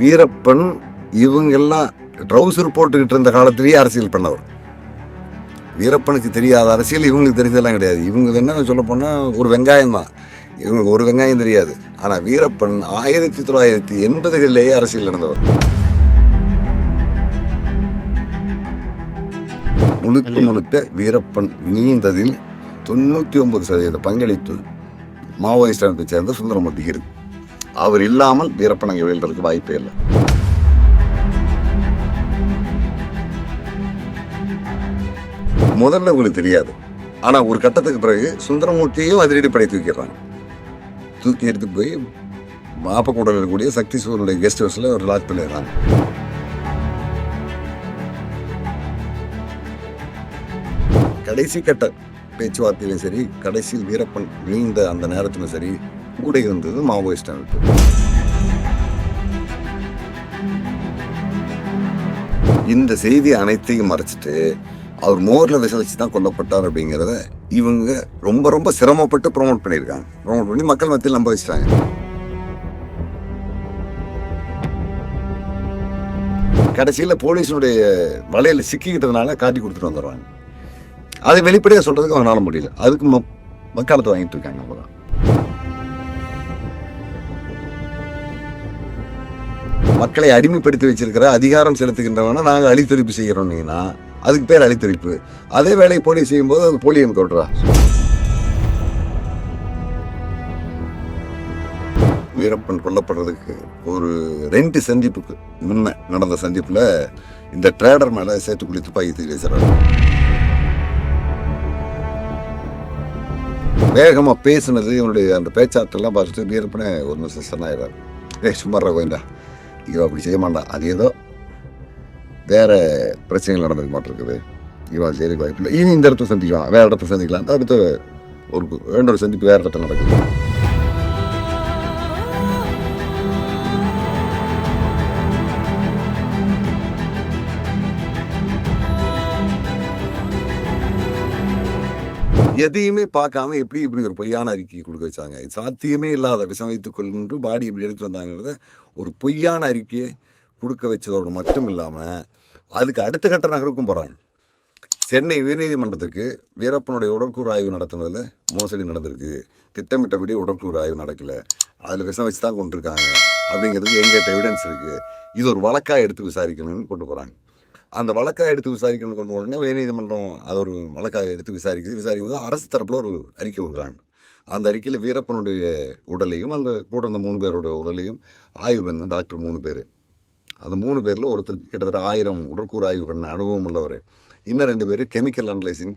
வீரப்பன் இவங்கெல்லாம் ட்ரௌசர் போட்டுக்கிட்டு இருந்த காலத்திலேயே அரசியல் பண்ணவர். வீரப்பனுக்கு தெரியாத அரசியல் இவங்களுக்கு தெரிஞ்சதெல்லாம் கிடையாது. இவங்க என்ன சொல்ல போனால் ஒரு வெங்காயம் தான். இவங்களுக்கு ஒரு வெங்காயம் தெரியாது. ஆனால் வீரப்பன் ஆயிரத்தி தொள்ளாயிரத்தி எண்பதுகளிலேயே அரசியல் நடந்தவர். முழுக்க முழுக்க வீரப்பன் நீந்ததில் தொண்ணூற்றி ஒன்பது சதவீத பங்களிப்பு மாவோயிஸ்ட் அமைப்பை சேர்ந்த சுந்தரமூர்த்திக்கு இருக்கு அவர் இல்லாமல் வீரப்பன் அங்கே வீழ்றதுக்கு வாய்ப்பே இல்லை. முதல்ல உங்களுக்கு தெரியாது. ஆனால் ஒரு கட்டத்துக்கு பிறகு சுந்தரமூர்த்தியும் அதிரடி படை தூக்கிடுறாங்க. தூக்கி எடுத்து போய் மாப்பக்கூடல இருக்கக்கூடிய சக்தி சூரனுடைய கெஸ்ட் ஹவுஸில் ஒரு லாக் பண்ணிடுறாங்க. கடைசி கட்ட பேச்சுவார்த்தையிலும் சரி கடைசியில் வீரப்பன் நீந்த அந்த நேரத்திலும் சரி கூட இருந்தது மாவோயிஸ்ட் அமைப்பு இந்த செய்தி அனைத்தையும் மறைச்சிட்டு அவர் மோர்ல விஷ வச்சு தான் கொல்லப்பட்டார் அப்படிங்கிறத இவங்க ரொம்ப ரொம்ப சிரமப்பட்டு ப்ரொமோட் பண்ணியிருக்காங்க ப்ரோமோட் பண்ணி மக்கள் மத்தியில் நம்ப வச்சிட்டாங்க கடைசியில் போலீஸினுடைய வலையில் சிக்கிக்கிட்டதுனால காட்டி கொடுத்துட்டு வந்துடுறாங்க அதை வெளிப்படையாக சொல்றதுக்கு அவனால முடியல அதுக்கு மக்காலத்தை வாங்கிட்டு இருக்காங்க அவ்வளோதான் மக்களை அடிமைப்படுத்தி வச்சிருக்கிற அதிகாரம் செலுத்துகின்றவன நாங்கள் அழித்தொழிப்பு செய்கிறோம்னீங்கன்னா அதுக்கு பேர் அழித்தொழிப்பு அதே வேலையை போலீஸ் செய்யும்போது அது போலியம் சொல்றா வீரப்பன் கொல்லப்படுறதுக்கு ஒரு ரெண்டு சந்திப்புக்கு முன்ன நடந்த சந்திப்பில் இந்த ட்ரேடர் மேலே சேர்த்து குளித்து துப்பாக்கி தூக்கி வச்சிடறாங்க வேகமாக பேசுனது இவனுடைய அந்த பேச்சாற்றெல்லாம் பார்த்துட்டு வீரப்பனே ஒரு நிமிஷம் சன்னாயிடாரு ஏ சும்மா கோவிந்தா. இவன் அப்படி செய்ய மாட்டான் அது ஏதோ வேற பிரச்சனைகள் நடந்தது மாட்டிருக்குது. இவன் சரி வாய்ப்பு இல்லை. இனி இந்த இடத்துல சந்திக்கலாம். வேறு இடத்துல சந்திக்கலாம். அடுத்து ஒரு வேண்ட ஒரு சந்திப்பு வேறு இடத்துல நடக்குது. எதையுமே பார்க்காம எப்படி இப்படி ஒரு பொய்யான அறிக்கையை கொடுக்க வச்சாங்க. சாத்தியமே இல்லாத விஷம் வைத்துக் கொண்டு பாடி இப்படி எடுத்து வந்தாங்கிறத ஒரு பொய்யான அறிக்கையை கொடுக்க வச்சதோடு மட்டும் இல்லாமல் அதுக்கு அடுத்த கட்ட நகருக்கும் போகிறாங்க சென்னை உயர்நீதிமன்றத்துக்கு வீரப்பனுடைய உடற்கூறு ஆய்வு நடத்துனதில் மோசடி நடந்திருக்கு. திட்டமிட்டபடி உடற்கூறு ஆய்வு நடக்கல. அதில் விஷம் வச்சு தான் கொண்டிருக்காங்க. அப்படிங்கிறதுக்கு எங்கிட்ட எவிடன்ஸ் இருக்குது இது ஒரு வழக்காக எடுத்து விசாரிக்கணும்னு கொண்டு போகிறாங்க அந்த வழக்காக எடுத்து விசாரிக்கணும்னு கொண்டு உடனே உயர்நீதிமன்றம் அது ஒரு வழக்காக எடுத்து விசாரிக்குது. விசாரிக்கும் போது அரசு தரப்பில் ஒரு அறிக்கை விடுறாங்க. அந்த அறிக்கையில் வீரப்பனுடைய உடலையும் அந்த கூட அந்த மூணு பேரோட உடலையும் ஆய்வு பண்ண டாக்டர் மூணு பேர். அந்த மூணு பேரில் ஒருத்தர் கிட்டத்தட்ட ஆயிரம் உடற்கூறு ஆய்வு பண்ண அனுபவம் உள்ளவர். இன்னும் ரெண்டு பேர் கெமிக்கல் அனலைசிங்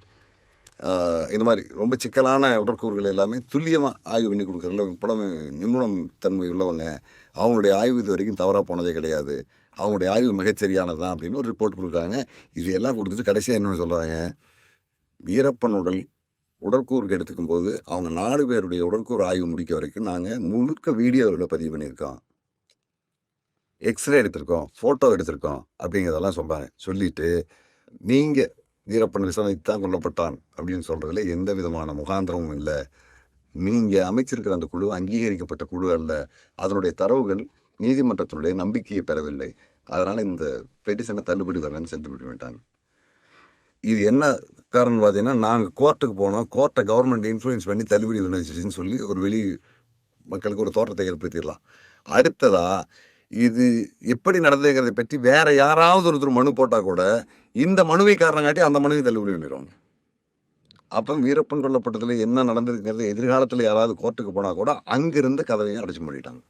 இந்த மாதிரி ரொம்ப சிக்கலான உடற்கூறுகள் எல்லாமே துல்லியமாக ஆய்வு பண்ணி கொடுக்குறதுல புலமை நிபுணம் தன்மை உள்ளவங்க. அவங்களுடைய ஆய்வு இது வரைக்கும் தவறாக போனதே கிடையாது. அவங்களுடைய ஆய்வு மிகச்சரியானது தான் அப்படின்னு ஒரு ரிப்போர்ட் கொடுக்குறாங்க. இது எல்லாம் கொடுத்துட்டு கடைசியாக என்ன சொல்கிறாங்க வீரப்பன் உடல் உடற்கூறுக்கு எடுத்துக்கும் போது அவங்க நாலு பேருடைய உடற்கூறு ஆய்வு முடிக்க வரைக்கும் நாங்கள் முழுக்க வீடியோவில் பதிவு பண்ணியிருக்கோம். எக்ஸ்ரே எடுத்திருக்கோம் ஃபோட்டோ எடுத்திருக்கோம் அப்படிங்கிறதெல்லாம் சொல்கிறாங்க சொல்லிவிட்டு நீங்கள் வீரப்பன் விசாரணைக்கு தான் கொல்லப்பட்டான் அப்படின்னு சொல்கிறதுல எந்த விதமான முகாந்திரமும் இல்லை. நீங்கள் அமைச்சிருக்கிற அந்த குழு அங்கீகரிக்கப்பட்ட குழு அல்ல. அதனுடைய தரவுகள் நீதிமன்றத்தினுடைய நம்பிக்கையை பெறவில்லை. அதனால் இந்த பெட்டிஷனை தள்ளுபடி வரலன்னு சென்று விட்டாங்க இது என்ன காரணம் பார்த்தீங்கன்னா நாங்கள் கோர்ட்டுக்கு போனோம். கோர்ட்டை கவர்மெண்ட் இன்ஃப்ளூயன்ஸ் பண்ணி தள்ளுபடி வந்துச்சுன்னு சொல்லி ஒரு வெளி மக்களுக்கு ஒரு தோற்றத்தை ஏற்படுத்திடலாம். அடுத்ததாக இது எப்படி நடந்ததுங்கிறதை பற்றி வேற யாராவது ஒருத்தர் மனு போட்டால் கூட இந்த மனுவை காரணங்காட்டி அந்த மனுவை தள்ளுபடி பண்ணிடுவாங்க. அப்போ வீரப்பன் கொல்லப்பட்டதில் என்ன நடந்திருக்கிறது எதிர்காலத்தில் யாராவது கோர்ட்டுக்கு போனால் கூட அங்கிருந்து கதவையும் அடைச்சி மூடிட்டாங்க.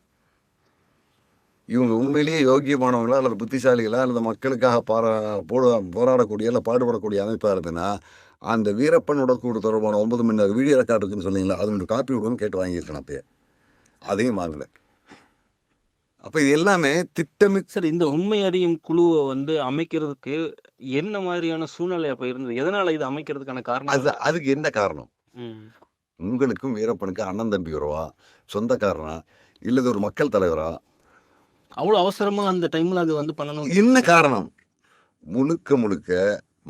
இவங்க உண்மையிலேயே யோக்கியமானவங்களா அல்லது புத்திசாலிகளா அல்லது மக்களுக்காக பாரா போட போராடக்கூடிய இல்லை பாடுபடக்கூடிய அமைப்பாக இருந்ததுன்னா அந்த வீரப்பனோட கூட தொடர்பான ஒன்பது மணி நேரம் வீடியோ ரெக்கார்டு இருக்குன்னு சொன்னீங்களா அதனுடைய காப்பி விடுவோம் கேட்டு வாங்கியிருக்கேன் அப்பயே. அதையும் வாங்கலை அப்போ இது எல்லாமே திட்டமி சார் இந்த உண்மை அறியும் குழுவை வந்து அமைக்கிறதுக்கு என்ன மாதிரியான சூழ்நிலை அப்ப இருந்தது? எதனால இது அமைக்கிறதுக்கான காரணம்? அது அதுக்கு என்ன காரணம். உங்களுக்கும் வீரப்பனுக்கு அண்ணன் தம்பி உறவா? சொந்தக்காரனா? இல்லது ஒரு மக்கள் தலைவரா? அவ்வளோ அவசரமாக அந்த டைமில் அது வந்து பண்ணணும். என்ன காரணம்? முழுக்க முழுக்க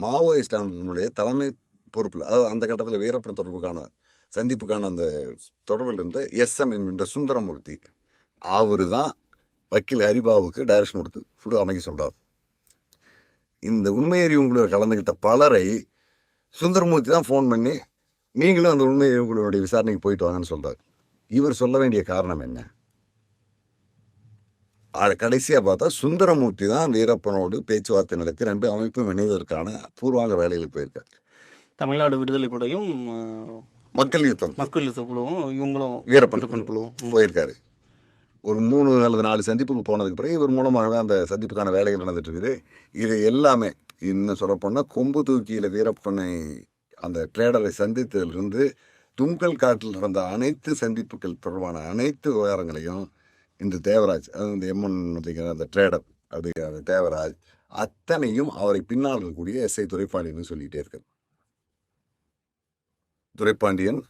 மாவோயிஸ்ட் தலைமை பொறுப்பில் அதாவது அந்த கட்டத்தில் வீரப்பன் தொடர்புக்கான சந்திப்புக்கான அந்த தொடர்பில் இருந்த எஸ்எம் என்கின்ற சுந்தரமூர்த்தி அவர் தான் வக்கீல் ஹரிபாபுக்கு டைரக்ஷன் கொடுத்து ஃபுட்டு அமைக்க சொல்கிறார் இந்த உண்மையறிவுங்களோட கலந்துக்கிட்ட பலரை சுந்தரமூர்த்தி தான் ஃபோன் பண்ணி நீங்களும் அந்த உண்மையறிவுங்களுடைய விசாரணைக்கு போயிட்டு வாங்கன்னு சொல்கிறார் இவர் சொல்ல வேண்டிய காரணம் என்ன? அது கடைசியாக பார்த்தா சுந்தரமூர்த்தி தான் வீரப்பனோடு பேச்சுவார்த்தை நடத்தி ரெண்டு அமைப்பும் இணைவதற்கான பூர்வாங்க வேலைகளுக்கு போயிருக்காரு. தமிழ்நாடு விடுதலை படையும் அஹ், மக்கள் யுத்தம். மக்கள் யுத்த குழுவும் இவங்களும் வீரப்பன் வீரப்பன் குழுவும் போயிருக்காரு. ஒரு மூணு அல்லது நாலு சந்திப்புக்கு போனதுக்கு பிறகு இவர் மூலமாக அந்த சந்திப்புக்கான வேலைகள் நடந்துட்டு இருக்குது இது எல்லாமே இன்னும் சொல்லப்போனால் கொம்பு தூக்கியில் வீரப்பனை அந்த ட்ரேடரை சந்தித்ததிலிருந்து தும்கல் காட்டில் நடந்த அனைத்து சந்திப்புகள் தொடர்பான அனைத்து விவகாரங்களையும் இந்த தேவராஜ் அது இந்த எம்என் அப்படிங்கிற அந்த ட்ரேடர் அப்படிங்கிற அந்த தேவராஜ் அத்தனையும் அவரை பின்னால் இருக்கக்கூடிய எஸ்ஐ துரைப்பாண்டியன் சொல்லிகிட்டே இருக்கார். துரைப்பாண்டியன்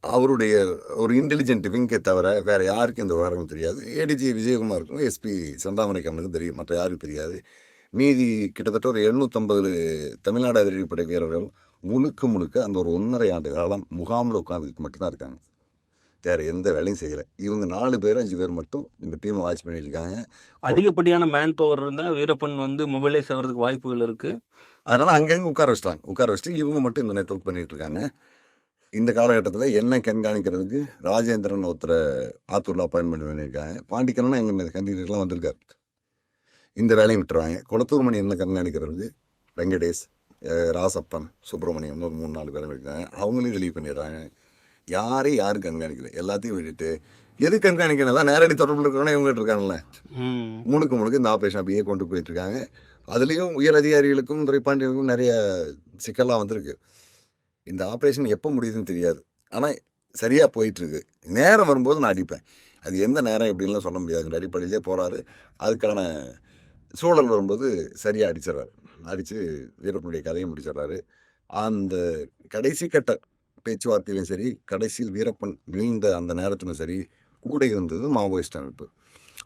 அவருடைய ஒரு இன்டெலிஜென்ட் விங்கை தவிர வேறு யாருக்கும் இந்த விவரம் தெரியாது. ஏடிஜி விஜயகுமாருக்கும் எஸ்பி செந்தாமரை கமலுக்கும் தெரியும். மற்ற யாருக்கும் தெரியாது. மீதி கிட்டத்தட்ட ஒரு எழுநூற்றம்பது தமிழ்நாடு அதிரடிப்படை வீரர்கள் முழுக்க முழுக்க அந்த ஒரு ஒன்றரை ஆண்டு காலம் முகாமில் உட்காந்துக்கிட்டு மட்டும்தான் இருக்காங்க. வேற எந்த வேலையும் செய்யலை. இவங்க நாலு பேர் அஞ்சு பேர் மட்டும் இந்த டீமை வாட்ச் பண்ணிட்டு இருக்காங்க அதிகப்படியான மேன் பவர் இருந்தால் வீரப்பன் வந்து மொபைலைஸ் ஆகிறதுக்கு வாய்ப்புகள் இருக்கு. அதனால அங்கங்கே உட்கார வச்சிட்டாங்க. உட்கார வச்சுட்டு இவங்க மட்டும் இந்த நெட்ஒர்க் பண்ணிட்டு இருக்காங்க. இந்த காலகட்டத்தில் என்ன கண்காணிக்கிறதுக்கு ராஜேந்திரன் ஒருத்தரை ஆத்தூரில் அப்பாயின்மெண்ட் பண்ணியிருக்காங்க. பாண்டிக்கரனும் எங்கள் கேண்டிடேட்லாம் வந்திருக்காரு. இந்த வேலையும் விட்டுருவாங்க. குளத்தூர் மணி என்ன கண்காணிக்கிறதுக்கு? வெங்கடேஷ் ராசப்பன் சுப்பிரமணியம் ஒரு மூணு நாலு பேர் இருக்காங்க அவங்களையும் ரிலீவ் பண்ணிடுறாங்க. யாரையும் யாரும் கண்காணிக்கல. எல்லாத்தையும் விட்டுட்டு எது கண்காணிக்கணும் தான் நேரடி தொடர்பில் இருக்கிறவனே இவங்ககிட்ட இருக்காங்கல்ல. முழுக்க முழுக்க இந்த ஆப்ரேஷன் அப்படியே கொண்டு போயிட்டு இருக்காங்க அதுலேயும் உயர் அதிகாரிகளுக்கும் துறைப்பாண்டியனுக்கும் நிறைய சிக்கல்லாம் வந்திருக்கு. இந்த ஆப்ரேஷன் எப்போ முடியுதுன்னு தெரியாது. ஆனால் சரியாக போயிட்டுருக்கு. நேரம் வரும்போது நான் அடிப்பேன். அது எந்த நேரம் எப்படின்லாம் சொல்ல முடியாது. அடிப்படையிலே போகிறாரு அதுக்கான சூழல் வரும்போது சரியாக அடிச்சிடுறாரு. அடித்து வீரப்பனுடைய கதையை முடிச்சிடுறாரு. அந்த கடைசி கட்ட பேச்சுவார்த்தையிலும் சரி கடைசியில் வீரப்பன் வீழ்ந்த அந்த நேரத்திலும் சரி கூட இருந்தது மாவோயிஸ்ட் அமைப்பு.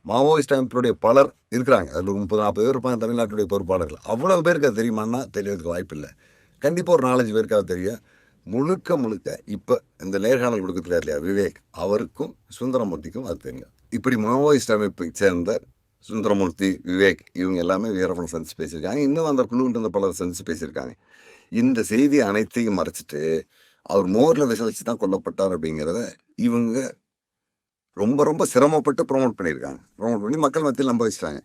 மாவோயிஸ்ட் அமைப்பினுடைய பலர் இருக்கிறாங்க. அதில் முப்பது நாற்பது பேர் இருப்பாங்க தமிழ்நாட்டுடைய பொறுப்பாளர்கள். அவ்வளோ பேருக்கு அது தெரியுமான்னா தெரியறதுக்கு வாய்ப்பு இல்லை. கண்டிப்பாக ஒரு நாலஞ்சு பேருக்கு அது தெரியும். முழுக்க முழுக்க இப்போ இந்த நேர்காணல் கொடுக்குறாரு இல்லையா? விவேக். அவருக்கும் சுந்தரமூர்த்திக்கும் அது தெரியும். இப்படி மாவோயிஸ்ட் அமைப்பை சேர்ந்த சுந்தரமூர்த்தி விவேக் இவங்க எல்லாமே வீரப்பன் சந்திச்சு பேசியிருக்காங்க. இன்னும் அந்த குழுவிட்டு இருந்த பலர் சந்திச்சு பேசியிருக்காங்க. இந்த செய்தி அனைத்தையும் மறைச்சிட்டு அவர் மோரில் விஷ வச்சு தான் கொல்லப்பட்டார் அப்படிங்கிறத இவங்க ரொம்ப ரொம்ப சிரமப்பட்டு ப்ரொமோட் பண்ணியிருக்காங்க. ப்ரோமோட் பண்ணி மக்கள் மத்தியில் நம்ப வச்சுட்டாங்க.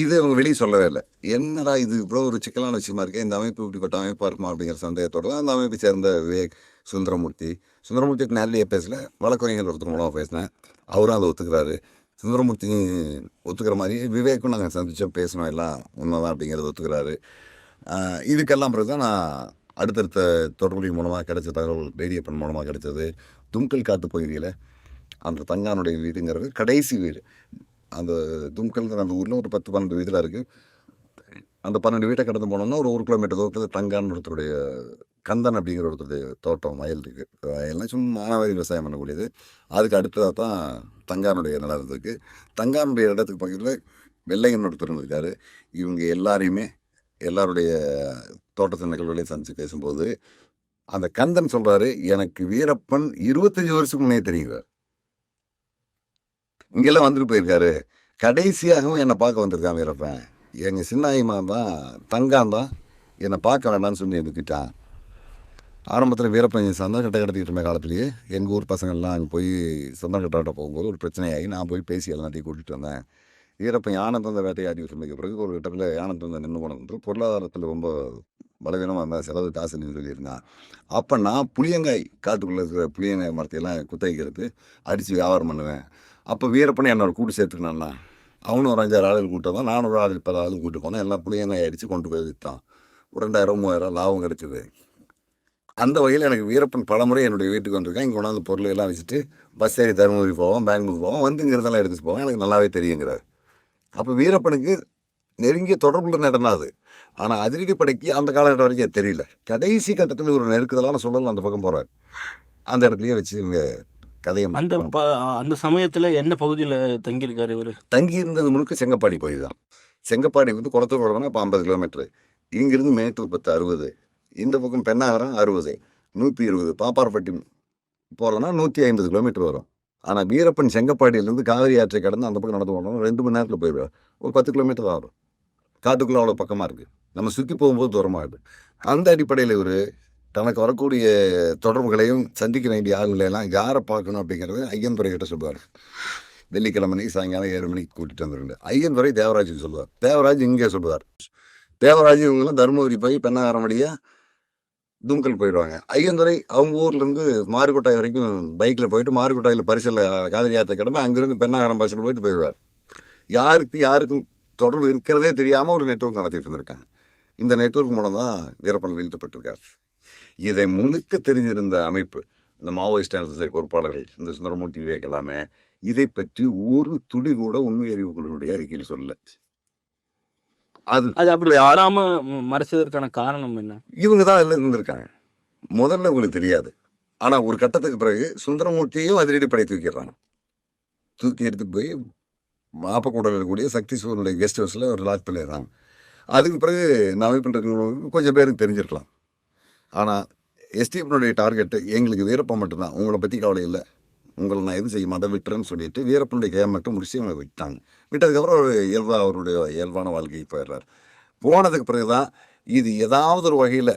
இது அவங்க வெளியே சொல்லவே இல்லை. என்னடா இது இவ்வளோ ஒரு சிக்கலான விஷயமா இருக்கே இந்த அமைப்பு இப்படிப்பட்ட அமைப்பாக இருக்குமா அப்படிங்கிற சந்தேகத்தோட தான் அந்த அமைப்பை சேர்ந்த விவேக் சுந்தரமூர்த்தி. சுந்தரமூர்த்திக்கு நேரடியாக பேசல. வழக்கறிஞர் ஒருத்தர் மூலமாக பேசினேன். அவரும் அதை ஒத்துக்கிறாரு. சுந்தரமூர்த்தி ஒத்துக்கிற மாதிரி விவேக்கும் நாங்கள் சந்திச்சோம் பேசணும் எல்லாம் உண்மைதான் அப்படிங்கிறத ஒத்துக்கிறாரு. இதுக்கெல்லாம் பிறகு தான் நான் அடுத்தடுத்த தொடர்புகள் மூலமாக கிடைச்ச தகவல் ரேடியோப்பன் மூலமாக கிடைச்சது. தும்கல் காட்டு பகுதியில் அந்த தங்கானுடைய வீடுங்கிறது கடைசி வீடு. அந்த தும்கல்ங்கிற அந்த ஊரில் ஒரு பத்து பன்னெண்டு வீட்டில் இருக்குது அந்த பன்னெண்டு வீட்டை கடந்து போனோம்னா ஒரு ஒரு கிலோமீட்டர் தூரத்தில் தங்கான் ஒருத்தருடைய கந்தன் அப்படிங்கிற ஒருத்தருடைய தோட்டம் வயல் இருக்குது வயல்லாம் சும்மா மானாவாரி விவசாயம் பண்ணக்கூடியது. அதுக்கு அடுத்ததாக தான் தங்கானுடைய நிலம் இருந்திருக்கு. தங்கானுடைய இடத்துக்கு பக்கத்தில் வெள்ளையன் ஒருத்தர் இருந்திருக்காரு. இவங்க எல்லாரையுமே எல்லாருடைய தோட்டத்து நிகழ்வுகளையும் சந்திச்சு பேசும்போது அந்த கந்தன் சொல்றாரு எனக்கு வீரப்பன் இருபத்தஞ்சு வருஷத்துக்கு முன்னே தெரியுங்க இங்கெல்லாம் வந்துட்டு போயிருக்காரு. கடைசியாகவும் என்னை பார்க்க வந்திருக்கான் வீரப்பன். எங்கள் சின்னாயிமா தான் தங்கான் தான் என்னை பார்க்க வேண்டாம்னு சொல்லி எதுக்கிட்டான் ஆரம்பத்தில் வீரப்பன் சந்தம் கட்ட கடத்திக்கிட்டு காலத்துலேயே எங்கள் ஊர் பசங்கள்லாம் அங்கே போய் சொந்தம் கட்டாட்ட போகும்போது ஒரு பிரச்சனையாகி நான் போய் பேசி எல்லாத்தையும் கூட்டிகிட்டு வந்தேன். வீரப்பன் யானை தந்த வேட்டையாடி வச்சிருந்த பிறகு ஒரு கட்டத்தில் யானை தந்த நின்று போனது பொருளாதாரத்தில் ரொம்ப பலவீனமாக இருந்தால் செலவு காசுன்னு சொல்லியிருந்தான். அப்போ நான் புளியங்காய் காட்டுக்குள்ளே இருக்கிற புளியங்காய் மரத்தையெல்லாம் குத்தகைக்கிறது அடித்து வியாபாரம் பண்ணுவேன். அப்போ வீரப்பனை என்னோட கூட்டு சேர்த்துக்கினான்னா அவனும் ஒரு அஞ்சாறு ஆளுகள் கூட்டம் தான் நானும் ஒரு ஆள் பல ஆளும் கூட்டு போனேன். எல்லாம் புளியங்காய் அடித்து கொண்டு போய் விற்றான் ஒரு ரெண்டாயிரம் மூவாயிரம் லாபம் கிடைச்சிது. அந்த வகையில் எனக்கு வீரப்பன் பலமுறை என்னுடைய வீட்டுக்கு வந்திருக்கேன். இங்கே கொண்டாந்து பொருள் எல்லாம் வச்சுட்டு பஸ் ஏறி தருமபுரி போவோம் பெங்களூர் போவோம் வந்துங்கிறதெல்லாம் எடுத்துட்டு போவோம். எனக்கு நல்லாவே தெரியுங்கிறார். அப்போ வீரப்பனுக்கு நெருங்கிய தொடர்புள்ள நேரம் அது. ஆனால் அதிரடி படைக்கு அந்த காலகட்டம் வரைக்கும் அது தெரியல. கடைசி கட்டத்தில் ஒரு நெருக்குதலான சூழல் அந்த பக்கம் போகிறார் அந்த இடத்துலயே வச்சு இவங்க கதையை அந்த அந்த சமயத்துல என்ன பகுதியில தங்கியிருக்காரு இவரு? தங்கி இருந்தது முழுக்க செங்கப்பாடி போய் தான். செங்கப்பாடி வந்து குளத்தூர் வரணும்னா இப்போ ஐம்பது கிலோமீட்டர். இங்கிருந்து மேட்டூர் பத்து அறுபது. இந்த பக்கம் பெண்ணாகரம் அறுபது. நூற்றி இருபது. பாப்பாரப்பட்டி போகிறதுனா நூற்றி ஐம்பது கிலோமீட்டர் வரும். ஆனால் வீரப்பன் செங்கப்பாடியிலேருந்து காவிரி ஆற்றை கடந்து அந்த பக்கம் நடந்து போனோம். ரெண்டு மணி நேரத்தில் போயிடுவேன் ஒரு பத்து கிலோமீட்டர் தான் வரும். காட்டுக்குள்ளே அவ்வளோ பக்கமாக இருக்குது நம்ம சுற்றி போகும்போது தூரமாகுது அந்த அடிப்படையில் இவர் தனக்கு வரக்கூடிய தொடர்புகளையும் சந்திக்க வேண்டிய ஆளுங்களையெல்லாம் யாரை பார்க்கணும் அப்படிங்கிறது ஐயன் துறைகிட்ட சொல்லுவார். வெள்ளிக்கிழமை மணிக்கு சாயங்காலம் ஏழு மணிக்கு கூட்டிகிட்டு வந்துருங்க. ஐயன் துறை தேவராஜன் சொல்லுவார். தேவராஜ் இங்கே சொல்லுவார். தேவராஜ் இவங்களாம் தருமபுரி போய் பெண்ணாகாரம் வழியாக தும்கல் போயிடுவாங்க. ஐயந்துறை அவங்க ஊர்லேருந்து மாறுக்கோட்டாய் வரைக்கும் பைக்கில் போயிட்டு மாறுக்கோட்டாயில் பரிசலில் காதலி யாத்திரை கிடமை அங்கேருந்து பெண்ணாகரம் பஸ்ஸில் போயிட்டு போயிடுவார். யாருக்கு யாருக்கும் தொடர்பு இருக்கிறதே தெரியாமல் ஒரு நெட்வொர்க் நடத்திட்டு இருந்திருக்காங்க. இந்த நெட்வொர்க் மூலம் தான் வீரப்பன் வீழ்த்தப்பட்டிருக்கார். இதை முழுக்க தெரிஞ்சிருந்த அமைப்பு இந்த மாவோயிஸ்ட் சரி பொறுப்பாளர்கள் இந்த சுந்தரமூர்த்தி விவேக் எல்லாமே இதை பற்றி ஒரு துளி கூட உண்மை அறிவுகளுடைய அறிக்கையில் சொல்லலை. அது அது அப்படி வராம ம- மறைச்சதற்கான காரணம் என்ன? இவங்க தான் அதில் இருந்திருக்காங்க. முதல்ல உங்களுக்கு தெரியாது. ஆனால் ஒரு கட்டத்துக்கு பிறகு சுந்தரமூர்த்தியையும் அதிரடி படை தூக்கிடுறாங்க. தூக்கி எடுத்துட்டு போய் மாப்பக்கூடல இருக்கக்கூடிய சக்தி சூரனுடைய கெஸ்ட் ஹவுஸில் ஒரு லாக் பண்ணிடுறாங்க. அதுக்கு பிறகு அமைப்பில் இருக்கிறவங்களுக்கு கொஞ்சம் பேருக்கு தெரிஞ்சிருக்கலாம். ஆனால் எஸ்டிஎஃப்னுடைய டார்கெட்டு எங்களுக்கு வீரப்பன் மட்டும்தான். உங்களை பற்றி கவலை இல்லை. உங்களை நான் எதுவும் செய்ய மாட்டேன் விட்டுறேன்னு சொல்லிட்டு வீரப்பனுடைய கையை மட்டும் முடிச்சு அவங்க விட்டாங்க. விட்டதுக்கப்புறம் ஒரு இயல்பாக அவருடைய இயல்பான வாழ்க்கைக்கு போயிடுறார். போனதுக்கு பிறகு தான் இது ஏதாவது ஒரு வகையில்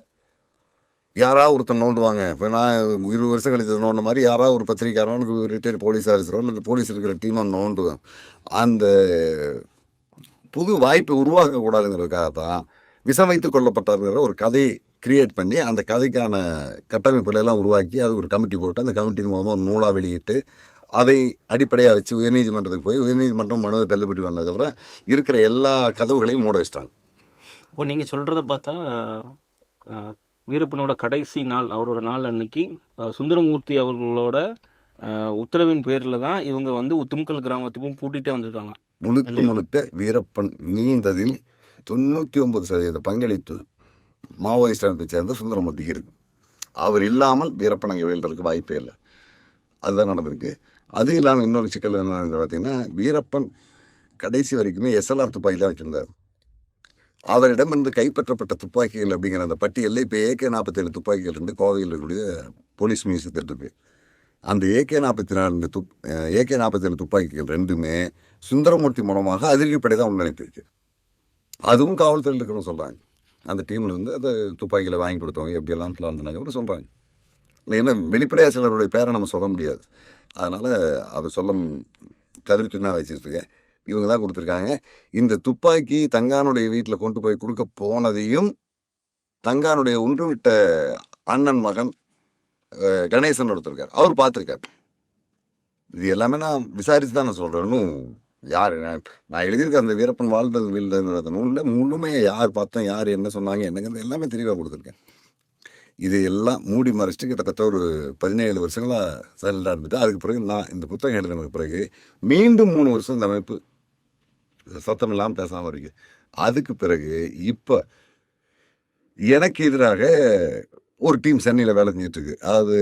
யாராவது ஒருத்தர் நோண்டுவாங்க. இப்போ நான் இருபது வருஷம் கழித்து நோண்ட மாதிரி யாராவது ஒரு பத்திரிக்கையாளனுக்கு ரிட்டையர் போலீஸ் ஆஃபீஸரோ இல்லை போலீஸ் இருக்கிற டீமை நோண்டுவேன். அந்த புது வாய்ப்பை உருவாக்கக்கூடாதுங்கிறதுக்காக தான் விஷம் வைத்து ஒரு கதையை கிரியேட் பண்ணி அந்த கதைக்கான கட்டமைப்புகளை எல்லாம் உருவாக்கி அது ஒரு கமிட்டி போட்டு அந்த கமிட்டி மூலமாக ஒரு நூலாக வெளியிட்டு அதை அடிப்படையாக வச்சு உயர்நீதிமன்றத்துக்கு போய் உயர்நீதிமன்றம் மனுவை தள்ளுபடி பண்ணதுக்கப்புறம் இருக்கிற எல்லா கதவுகளையும் மூட வச்சிட்டாங்க. இப்போ நீங்க சொல்றத பார்த்தா வீரப்பனோட கடைசி நாள் அவரோட நாள் அன்னைக்கு சுந்தரமூர்த்தி அவர்களோட உத்தரவின் பேரில் தான் இவங்க வந்து உத்தும்கல் கிராமத்துக்கும் கூட்டிகிட்டே வந்திருக்காங்க. முழுக்க முழுக்க வீரப்பன் நீந்ததில் தொண்ணூற்றி ஒன்பது சதவீத பங்களிப்பு மாவோயிஸ்ட் அமைப்பை சேர்ந்த சுந்தரமூர்த்தி இருக்கு. அவர் இல்லாமல் வீரப்பன் அங்கே வீழ்றதுக்கு வாய்ப்பே இல்லை. அதுதான் நடந்திருக்கு. அது இல்லாமல் இன்னொரு சிக்கல் என்ன பார்த்தீங்கன்னா வீரப்பன் கடைசி வரைக்குமே எஸ்எல்ஆர் துப்பாக்கி தான் வச்சிருந்தார். அவரிடமிருந்து கைப்பற்றப்பட்ட துப்பாக்கிகள் அப்படிங்கிற அந்த பட்டியலில் இப்போ ஏகே நாற்பத்தேழு துப்பாக்கிகள் இருந்து கோவையில் இருக்கக்கூடிய போலீஸ் மியூசியத்தில் இருக்கு அந்த ஏகே நாற்பத்தி நாலு துப் ஏகே நாற்பத்தேழு துப்பாக்கிகள் ரெண்டுமே சுந்தரமூர்த்தி மூலமாக அதிரடிப்படை தான் உள்நினைத்திருக்கு அதுவும் காவல்துறையில் இருக்கணும்னு சொல்கிறாங்க அந்த டீமில் வந்து அந்த துப்பாக்கியில் வாங்கி கொடுத்தவங்க எப்படியெல்லாம் பிளான் பண்ணாங்க கூட சொல்கிறாங்க இல்லை ஏன்னா வெளிப்படையாக சிலருடைய பேரை நம்ம சொல்ல முடியாது. அதனால் அதை சொல்ல தவிர்த்து நான் வச்சுருக்கேன். இவங்க தான் கொடுத்துருக்காங்க. இந்த துப்பாக்கி தங்கானுடைய வீட்டில் கொண்டு போய் கொடுக்க போனதையும் தங்கானுடைய ஒன்று விட்ட அண்ணன் மகன் கணேசன் ஒருத்தருக்கார் அவர் பார்த்துருக்காரு. இது எல்லாமே நான் விசாரித்து தான் நான் சொல்கிறேன்னு யார்? நான் நான் எழுதியிருக்க அந்த வீரப்பன் வாழ்ந்தது வீழ்ந்தது நூலில் முழுமையாக யார் பார்த்தோம் யார் என்ன சொன்னாங்க என்னங்கிறது எல்லாமே தெளிவாக கொடுத்துருக்கேன். இது எல்லாம் மூடி மறைச்சிட்டு கிட்டத்தட்ட ஒரு பதினேழு வருஷங்களாக சைலண்டாக இருந்துட்டு அதுக்கு பிறகு நான் இந்த புத்தகம் எழுதினதுக்கு பிறகு மீண்டும் மூணு வருஷம் இந்த அமைப்பு சத்தம் இல்லாமல் பேசாமல் இருக்கு. அதுக்கு பிறகு இப்போ எனக்கு எதிராக ஒரு டீம் சென்னையில் வேலை செஞ்சிட்ருக்கு அதாவது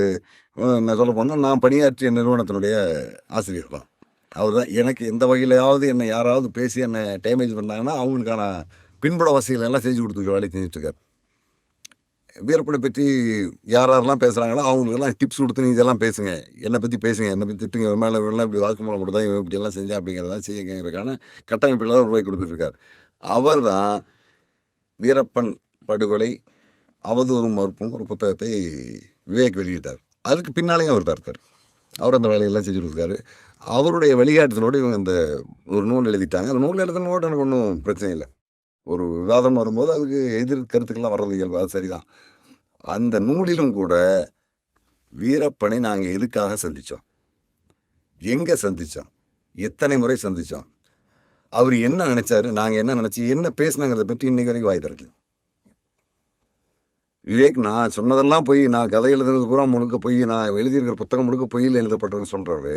நான் சொல்ல போனால் நான் பணியாற்றிய நிறுவனத்தினுடைய ஆசிரியர் தான் அவர் தான் எனக்கு எந்த வகையிலையாவது என்னை யாராவது பேசி என்னை டேமேஜ் பண்ணாங்கன்னா அவங்களுக்கான பின்புட வசதிகள் எல்லாம் செஞ்சு கொடுத்துருக்க வேலை செஞ்சுட்ருக்கார். வீரப்பனை பற்றி யார் யாரெல்லாம் பேசுகிறாங்களோ அவங்களுக்கெல்லாம் டிப்ஸ் கொடுத்து நீ இதெல்லாம் பேசுங்க. என்னை பற்றி பேசுங்க. என்னை பற்றி திட்டுங்க. மேலே இவெல்லாம் இப்படி வாக்குமூலம் கொடுத்தா இவன் இப்படியெல்லாம் செஞ்சா அப்படிங்கிறதெல்லாம் செய்யுங்கிறதுக்கான கட்டமைப்பில் ரூபாய் கொடுத்துட்ருக்கார். அவர் தான் வீரப்பன் படுகொலை அவதூறும் மறுப்பும் ஒரு புத்தகத்தை விவேக் வெளியிட்டார். அதுக்கு பின்னாலேயும் அவர் தான் இருக்கார். அவர் அந்த வேலையெல்லாம் செஞ்சு கொடுத்துருக்காரு. அவருடைய வழிகாட்டுதலோடு இவங்க இந்த ஒரு நூல் எழுதிட்டாங்க. அந்த நூல் எழுதுனோட எனக்கு ஒன்றும் பிரச்சனை இல்லை. ஒரு விவாதம் வரும்போது அதுக்கு எதிர் கருத்துக்கெல்லாம் வர்றது இயல்பு. அது சரிதான். அந்த நூலிலும் கூட வீரப்பனை நாங்கள் எதுக்காக சந்தித்தோம் எங்கே சந்தித்தோம் எத்தனை முறை சந்தித்தோம் அவர் என்ன நினைச்சாரு? நாங்கள் என்ன நினச்சி என்ன பேசினாங்கிறத பற்றி இன்னைக்கு வரைக்கும் வாய் திறக்கல. விவேக் நான் சொன்னதெல்லாம் போய். நான் கதை எழுதுனது பூரா முழுக்க போய். நான் எழுதியிருக்கிற புத்தகம் முழுக்க பொய்யில் எழுதப்பட்டதுன்னு சொல்கிறாரு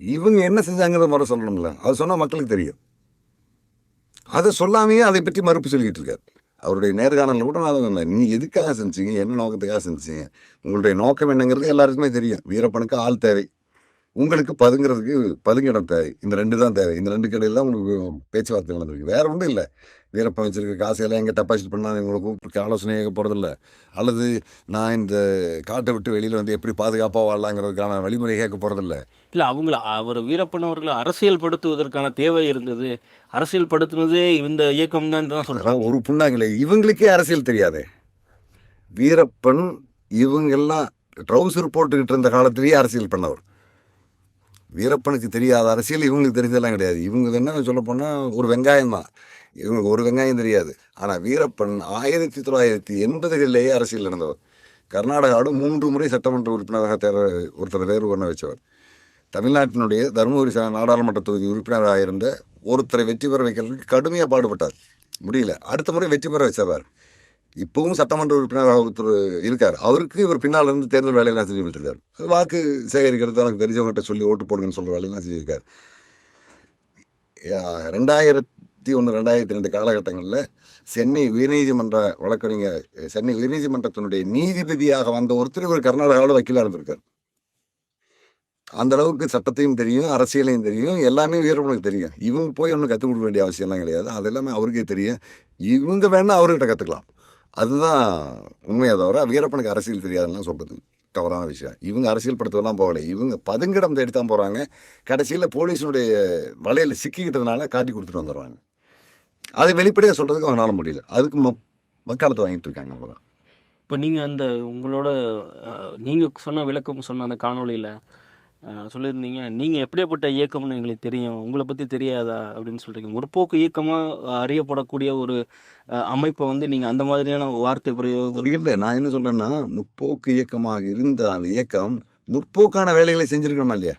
இவங்க என்ன செஞ்சாங்கிறத முறை சொல்லணும்ல. அது சொன்னால் மக்களுக்கு தெரியும். அதை சொல்லாமையே அதை பற்றி மறுப்பு சொல்லிக்கிட்டு இருக்கார். அவருடைய நேர்காணலில் கூட நான் சொன்னேன் நீ எதுக்காக செஞ்சீங்க? என்ன நோக்கத்துக்காக செஞ்சீங்க? உங்களுடைய நோக்கம் என்னங்கிறது எல்லாருக்குமே தெரியும். வீரப்பனுக்கு ஆள் தேவை. உங்களுக்கு பதுங்கிறதுக்கு பதுங்கிடம் தேவை. இந்த ரெண்டு தான் தேவை. இந்த ரெண்டு கடையில் தான் உங்களுக்கு பேச்சுவார்த்தை நடந்திருக்கு. வேறு ஒன்றும் இல்லை. வீரப்பன் வச்சிருக்க காசையெல்லாம் எங்கே டெபாசிட் பண்ணால் இவங்களை கூப்பிட்டு ஆலோசனை கேட்க போகிறதில்ல அல்லது நான் இந்த காட்டை விட்டு வெளியில் வந்து எப்படி பாதுகாப்பாக வாழலாங்கிறதுக்கான வழிமுறை கேட்க போகிறதில்ல இல்லை அவங்கள அவர் வீரப்பன் அவர்களை அரசியல் படுத்துவதற்கான தேவை இருந்தது. அரசியல் படுத்துனதே இந்த இயக்கம் தான் தான் சொல்கிறேன் ஒரு புண்ணாங்களே இவங்களுக்கே அரசியல் தெரியாதே. வீரப்பன் இவங்கெல்லாம் ட்ரௌசர் போட்டுக்கிட்டு இருந்த காலத்திலேயே அரசியல் பண்ணவர். வீரப்பனுக்கு தெரியாத அரசியல் இவங்களுக்கு தெரிஞ்சதெல்லாம் கிடையாது. இவங்க என்ன சொல்ல போனால் ஒரு வெங்காயம் தான். இவங்களுக்கு ஒரு வெங்காயம் தெரியாது. ஆனால் வீரப்பன் ஆயிரத்தி தொள்ளாயிரத்தி எண்பதுகளிலேயே அரசியல் நடந்தவர். கர்நாடகாவோட மூன்று முறை சட்டமன்ற உறுப்பினராக தேர்வு ஒருத்தர் தேர்வு பண்ண வச்சவர். தமிழ்நாட்டினுடைய தருமபுரி நாடாளுமன்ற தொகுதி உறுப்பினராக இருந்த ஒருத்தரை வெற்றி பெற வைக்கிறதுக்கு கடுமையாக பாடுபட்டார். முடியல. அடுத்த முறை வெற்றி பெற வச்சவர் இப்போவும் சட்டமன்ற உறுப்பினராக ஒருத்தர் இருக்கார். அவருக்கு இவர் பின்னால் இருந்து தேர்தல் வேலையெல்லாம் செஞ்சு கொடுத்துருக்காரு. வாக்கு சேகரிக்கிறது எனக்கு தெரிஞ்சவங்ககிட்ட சொல்லி ஓட்டு போடுங்கன்னு சொல்கிற வேலையெல்லாம் செஞ்சுருக்கார். ரெண்டாயிரத்தி ஒன்று ரெண்டாயிரத்தி ரெண்டு காலகட்டங்களில் சென்னை உயர்நீதிமன்ற வழக்கறிஞர் சென்னை உயர்நீதிமன்றத்தினுடைய நீதிபதியாக வந்த ஒருத்தர் இவர் கர்நாடகாவில் வக்கீலாக இருந்திருக்கார். அந்த அளவுக்கு சட்டத்தையும் தெரியும் அரசியலையும் தெரியும் எல்லாமே வீரப்பனுக்கு தெரியும். இவங்க போய் ஒன்றும் கற்றுக் கொடுக்க வேண்டிய அவசியம்லாம் கிடையாது. அது எல்லாமே அவருக்கே தெரியும். இவங்க வேணால் அவர்கிட்ட கற்றுக்கலாம் அதுதான் உண்மையை தவிர வீரப்பனுக்கு அரசியல் தெரியாதுலாம் சொல்கிறது தவறான விஷயம். இவங்க அரசியல் படுத்தவெல்லாம் போகலை. இவங்க பதுங்கிடம் தேடி தான் போகிறாங்க கடைசியில் போலீஸினுடைய வலையில் சிக்கிக்கிட்டதுனால காட்டி கொடுத்துட்டு வந்துடுறாங்க. அது வெளிப்படையாக சொல்கிறதுக்கு அவனால் முடியல. அதுக்கு மக் வக்காலத்தை வாங்கிட்டு இருக்காங்க அவ்வளோதான் இப்போ நீங்கள் அந்த உங்களோட நீங்கள் சொன்ன விளக்கம் சொன்ன அந்த காணொளியில் சொல்லியிருந்தீங்க. நீங்கள் எப்படியாப்பட்ட இயக்கம்னு எங்களுக்கு தெரியும். உங்களை பற்றி தெரியாதா அப்படின்னு சொல்கிறீங்க முற்போக்கு இயக்கமாக அறியப்படக்கூடிய ஒரு அமைப்பை வந்து நீங்கள் அந்த மாதிரியான வார்த்தை பிரயோகம் இல்லை நான் என்ன சொல்கிறேன்னா முற்போக்கு இயக்கமாக இருந்த அந்த இயக்கம் முற்போக்கான வேலைகளை செஞ்சுருக்கணுமா இல்லையா?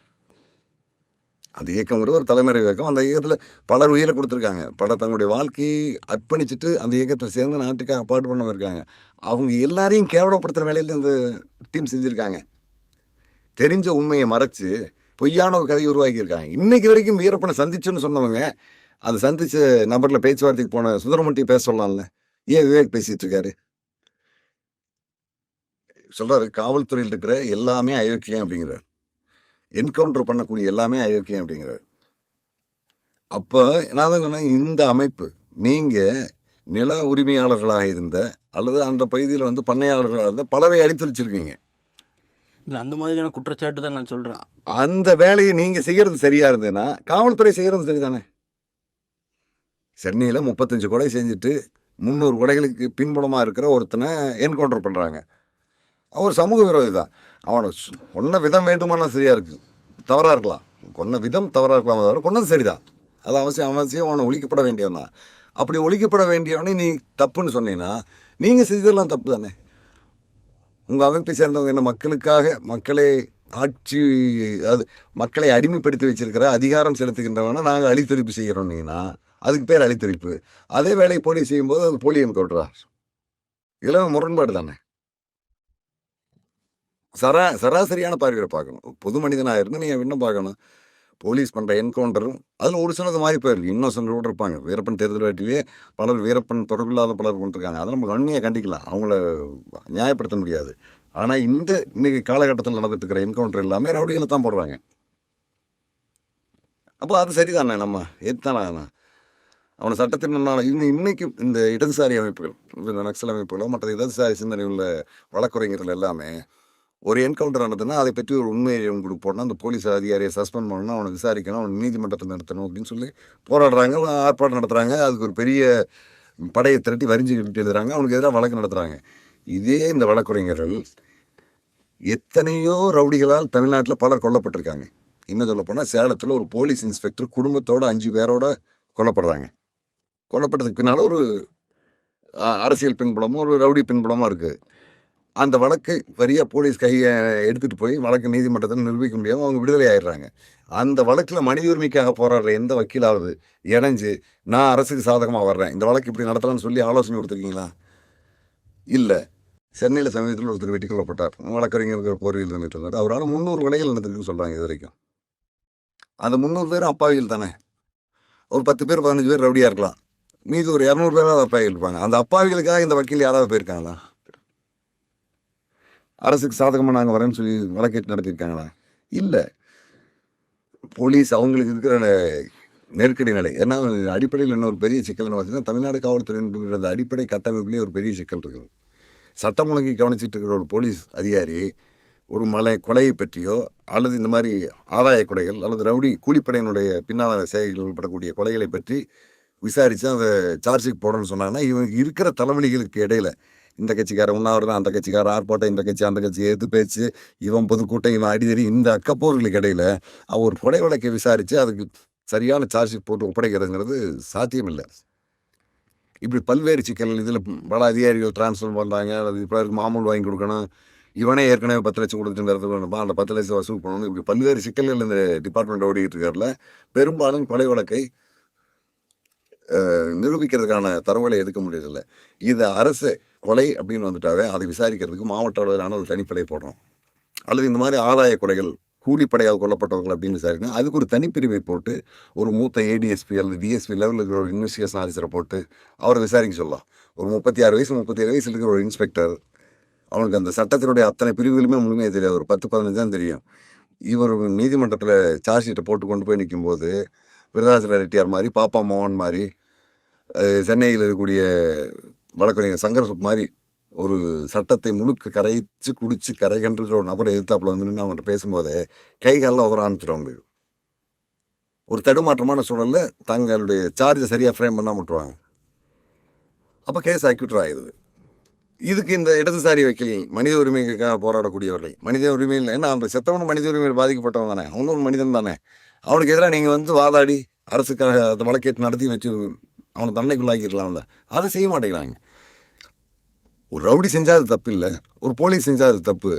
அந்த இயக்கங்கிறது ஒரு தலைமுறை இயக்கம். அந்த இயக்கத்தில் பலர் உயிரை கொடுத்துருக்காங்க. பலர் தங்களுடைய வாழ்க்கையை அர்ப்பணிச்சுட்டு அந்த இயக்கத்தில் சேர்ந்து நாட்டுக்காக பாட்டு பண்ண இருக்காங்க. அவங்க எல்லாரையும் கேவலப்படுத்துகிற வேலையில் இந்த டீம் செஞ்சுருக்காங்க. தெரிஞ்ச உண்மையை மறைச்சு பொய்யான ஒரு கதையை உருவாக்கியிருக்காங்க இன்னைக்கு வரைக்கும் வீரப்பனை சந்திச்சுன்னு சொன்னவங்க அதை சந்திச்ச நபரில் பேச்சுவார்த்தைக்கு போன சுந்தரமூர்த்தி பேச சொல்லலாம்ல ஏன் விவேக் பேசிட்டு இருக்காரு? சொல்றாரு காவல்துறையில் இருக்கிற எல்லாமே அயோக்கியம் அப்படிங்கிறார். என்கவுண்டர் பண்ணக்கூடிய எல்லாமே அயோக்கியம் அப்படிங்கிறார். அப்போ நான் தான் சொன்னேன் இந்த அமைப்பு நீங்கள் நில உரிமையாளர்களாக இருந்த அல்லது அந்த பகுதியில் வந்து பண்ணையாளர்களாக இருந்த பலரை அடித்தொழிச்சிருக்கீங்க. இல்லை அந்த மாதிரியான குற்றச்சாட்டு தான் நான் சொல்கிறேன் அந்த வேலையை நீங்கள் செய்கிறது சரியாக இருந்ததுன்னா காவல்துறை சரி சரிதானே? சென்னையில் முப்பத்தஞ்சு கொலை செஞ்சுட்டு முந்நூறு கொலைகளுக்கு பின்புலமாக இருக்கிற ஒருத்தனை என்கவுண்டர் பண்ணுறாங்க அவர் சமூக விரோதி தான். அவனை கொன்ன விதம் வேண்டுமானா சரியாக இருக்கு. தவறாக இருக்கலாம். கொன்ன விதம் தவறாக இருக்கலாம். தவிர கொன்னது சரிதான். அது அவசியம் அவசியம் அவனை ஒழிக்கப்பட வேண்டியவன் தான். அப்படி ஒழிக்கப்பட வேண்டியவனே நீ தப்புன்னு சொன்னீங்கன்னா நீங்கள் செஞ்சதெல்லாம் தப்பு தானே? உங்கள் அமைப்பை சேர்ந்தவங்க என்ன மக்களுக்காக மக்களை ஆட்சி அது மக்களை அடிமைப்படுத்தி வச்சிருக்கிற அதிகாரம் செலுத்துகின்றவனா நாங்கள் அழித்தொழிப்பு செய்கிறோம்னீங்கன்னா அதுக்கு பேர் அழித்தொழிப்பு. அதே வேலையை போலீஸ் செய்யும்போது அது போலியம் என்கவுண்டரா இதெல்லாம் முரண்பாடு தானே. சரா சராசரியான பார்வையை பார்க்கணும். பொது மனிதனாக இருந்து நீங்கள் இன்னும் பார்க்கணும். போலீஸ் பண்ணுற என்கவுண்டரும் அதில் ஒரு சிலது மாறி போயிருக்கு இன்னொசன்ட் கூட இருப்பாங்க. வீரப்பன் தேர்தல் வேட்டிலேயே பலர் வீரப்பன் தொடர்பில்லாத பலர் கொண்டிருக்காங்க அதை நம்ம கண்மையாக கண்டிக்கலாம். அவங்கள நியாயப்படுத்த முடியாது. ஆனால் இந்த இன்னைக்கு காலகட்டத்தில் நடந்துட்டு இருக்கிற என்கவுண்டர் எல்லாமே ரவுடிகளை தான் போடுறாங்க. அப்போ அது சரிதானே? நம்ம ஏத்தானே அவனை? சட்டத்தின் முன்னால் இன்னும் இன்னைக்கு இந்த இடதுசாரி அமைப்புகள் இந்த நக்சல் அமைப்புகளோ மற்ற இடதுசாரி சிந்தனை உள்ள வழக்குரைஞர்கள் எல்லாமே ஒரு என்கவுண்டர் நடத்தினா அதை பற்றி ஒரு உண்மையை உங்களுக்கு போடணும். அந்த போலீஸ் அதிகாரியை சஸ்பெண்ட் பண்ணணும். அவனை விசாரிக்கணும். அவனை நீதிமன்றத்தை நடத்தணும் அப்படின்னு சொல்லி போராடுறாங்க. ஆர்ப்பாட்டம் நடத்துகிறாங்க அதுக்கு ஒரு பெரிய படையை திரட்டி வரிஞ்சு எழுதுறாங்க அவனுக்கு எதிராக வழக்கு நடத்துகிறாங்க இதே இந்த வழக்குரைஞர்கள் எத்தனையோ ரவுடிகளால் தமிழ்நாட்டில் பலர் கொல்லப்பட்டிருக்காங்க. இன்னும் சொல்ல போனால் சேலத்தில் ஒரு போலீஸ் இன்ஸ்பெக்டர் குடும்பத்தோட அஞ்சு பேரோட கொல்லப்படுறாங்க. கொல்லப்பட்டதுக்கு பின்னால் ஒரு அரசியல் பின்புலமும் ஒரு ரவுடி பின்புலமும் இருக்குது அந்த வழக்கை வரியாக போலீஸ் கையை எடுத்துகிட்டு போய் வழக்கு நீதிமன்றத்தில் நிரூபிக்க முடியாமல் அவங்க விடுதலை ஆயிடுறாங்க. அந்த வழக்கில் மனித உரிமைக்காக போராடுற எந்த வக்கீலாவது இணைஞ்சு நான் அரசுக்கு சாதகமாக வர்றேன். இந்த வழக்கு இப்படி நடத்தலாம்னு சொல்லி ஆலோசனை கொடுத்துருக்கீங்களா? இல்லை. சென்னையில் சமீபத்தில் ஒருத்தர் வெட்டி கொள்ளப்பட்டார் வழக்கறிஞர்கள் போர்வையில் நின்றுட்டு இருந்தார். அவரால் முந்நூறு கொலைகள் நடந்திருக்குன்னு சொல்கிறாங்க இது வரைக்கும். அந்த முந்நூறு பேரும் அப்பாவிகள் தானே? ஒரு பத்து பேர் பதினஞ்சு பேர் ரவுடியாக இருக்கலாம். மீது ஒரு இரநூறு பேராவது அப்பாவிகள் இருப்பாங்க. அந்த அப்பாவிகளுக்காக இந்த வக்கீல் யாராவது போயிருக்காங்களா? அரசுக்கு சாதகமாக நாங்கள் வரேன்னு சொல்லி வழக்கேற்று நடத்தியிருக்காங்களா? இல்லை. போலீஸ் அவங்களுக்கு இருக்கிற நெருக்கடி நிலை. ஏன்னா அடிப்படையில் இன்னொரு பெரிய சிக்கல்னு பார்த்தீங்கன்னா தமிழ்நாடு காவல்துறையினுடைய அடிப்படை கட்டமைப்புலேயே ஒரு பெரிய சிக்கல் இருக்குது. சட்டம் ஒழுங்கை கவனிச்சிட்டு இருக்கிற ஒரு போலீஸ் அதிகாரி ஒரு மலை கொலையை பற்றியோ அல்லது இந்த மாதிரி ஆதாய கொலைகள் அல்லது ரவுடி கூலிப்படையினுடைய பின்னால் செயல்படக்கூடிய கொலைகளை பற்றி விசாரித்து அதை சார்ஜுக்கு போடணும்னு சொன்னாங்கன்னா இவங்க இருக்கிற தலைவலிகளுக்கு இடையில இந்த கட்சிக்காரன் உண்ணாவிரதம் அந்த கட்சிக்காரன் ஆர்ப்பாட்டம் இந்த கட்சி அந்த கட்சி எதிர்த்து பேச்சு இவன் பொதுக்கூட்டம் இவன் அடிதடி இந்த அக்கப்போர்களுக்கு இடையில அவர் ஒரு கொலை வழக்கை விசாரித்து அதுக்கு சரியான சார்ஜ் போட்டு ஒப்படைக்கிறதுங்கிறது சாத்தியமில்லை. இப்படி பல்வேறு சிக்கல் இதில் பல அதிகாரிகள் டிரான்ஸ்ஃபர் பண்ணுறாங்க அது இப்போ மாமூல் வாங்கி கொடுக்கணும் இவனே ஏற்கனவே பத்து லட்சம் கொடுத்துட்டு வேணுமா அந்த பத்து லட்சம் வசூல் பண்ணணும் இப்படி பல்வேறு சிக்கல்கள் இந்த டிபார்ட்மெண்ட் ஓடிக்கிட்டு இருக்காருல பெரும்பாலும் கொலை வழக்கை நிரூபிக்கிறதுக்கான தரவுகளை எடுக்க முடியறதில்ல. இது அரசு கொலை அப்படின்னு வந்துட்டாவே அதை விசாரிக்கிறதுக்கு மாவட்ட அளவிலான ஒரு தனிப்படை போடுறோம். அல்லது இந்த மாதிரி ஆதாய கொலைகள் கூலிப்படையாக கொல்லப்பட்டவர்கள் அப்படின்னு விசாரிக்கணும். அதுக்கு ஒரு தனிப்பிரிவை போட்டு ஒரு மூத்த ஏடிஎஸ்பி அல்லது டிஎஸ்பி லெவலில் இருக்கிற ஒரு இன்வெஸ்டிகேஷன் ஆஃபீஸரை போட்டு அவரை விசாரிக்க சொல்லலாம். ஒரு முப்பத்தி ஆறு வயசு முப்பத்தி ஏழு வயசில் இருக்கிற ஒரு இன்ஸ்பெக்டர் அவனுக்கு அந்த சட்டத்தினுடைய அத்தனை பிரிவுகளுமே முழுமையாக தெரியாது. ஒரு பத்து பதினஞ்சு தான் தெரியும். இவர் நீதிமன்றத்தில் சார்ஜ் ஷீட்டை போட்டு கொண்டு போய் நிற்கும்போது விருதாச்சல ரெட்டியார் மாதிரி பாப்பா மோகன் மாதிரி சென்னையில் இருக்கக்கூடிய வழக்கறிஞர் சங்கரசுப் மாதிரி ஒரு சட்டத்தை முழுக்க கரைச்சு குடிச்சு கரைகன்ற ஒரு நபரை எதிர்த்தாப்புல வந்து நின்று அவங்கள்ட்ட பேசும்போது கை காலில் உதற ஆரம்பிச்சிடுவாங்க ஒரு தடுமாற்றமான சூழலில் தங்களுடைய சார்ஜை சரியாக ஃப்ரேம் பண்ணால் விட்டுருவாங்க. அப்போ கேஸ் அக்யூட்டர் ஆகிடுது இதுக்கு இந்த இடதுசாரி வக்கீல் மனித உரிமைக்காக போராடக்கூடியவர்கள் மனித உரிமையில் ஏன்னா அந்த செத்தவன் மனித உரிமையில் பாதிக்கப்பட்டவன் தானே. அவனும் ஒரு மனிதன் தானே. அவனுக்கு எதிராக நீங்கள் வந்து வாதாடி அரசுக்காக அந்த வழக்கேற்று நடத்தி வச்சு அவனை தண்டனைக்குள்ளாக்கிடலாம்ல. அதை செய்ய மாட்டேங்கிறாங்க. ஒரு ரவுடி செஞ்சால் அது தப்பு இல்லை. ஒரு போலீஸ் செஞ்சால் அது தப்பு.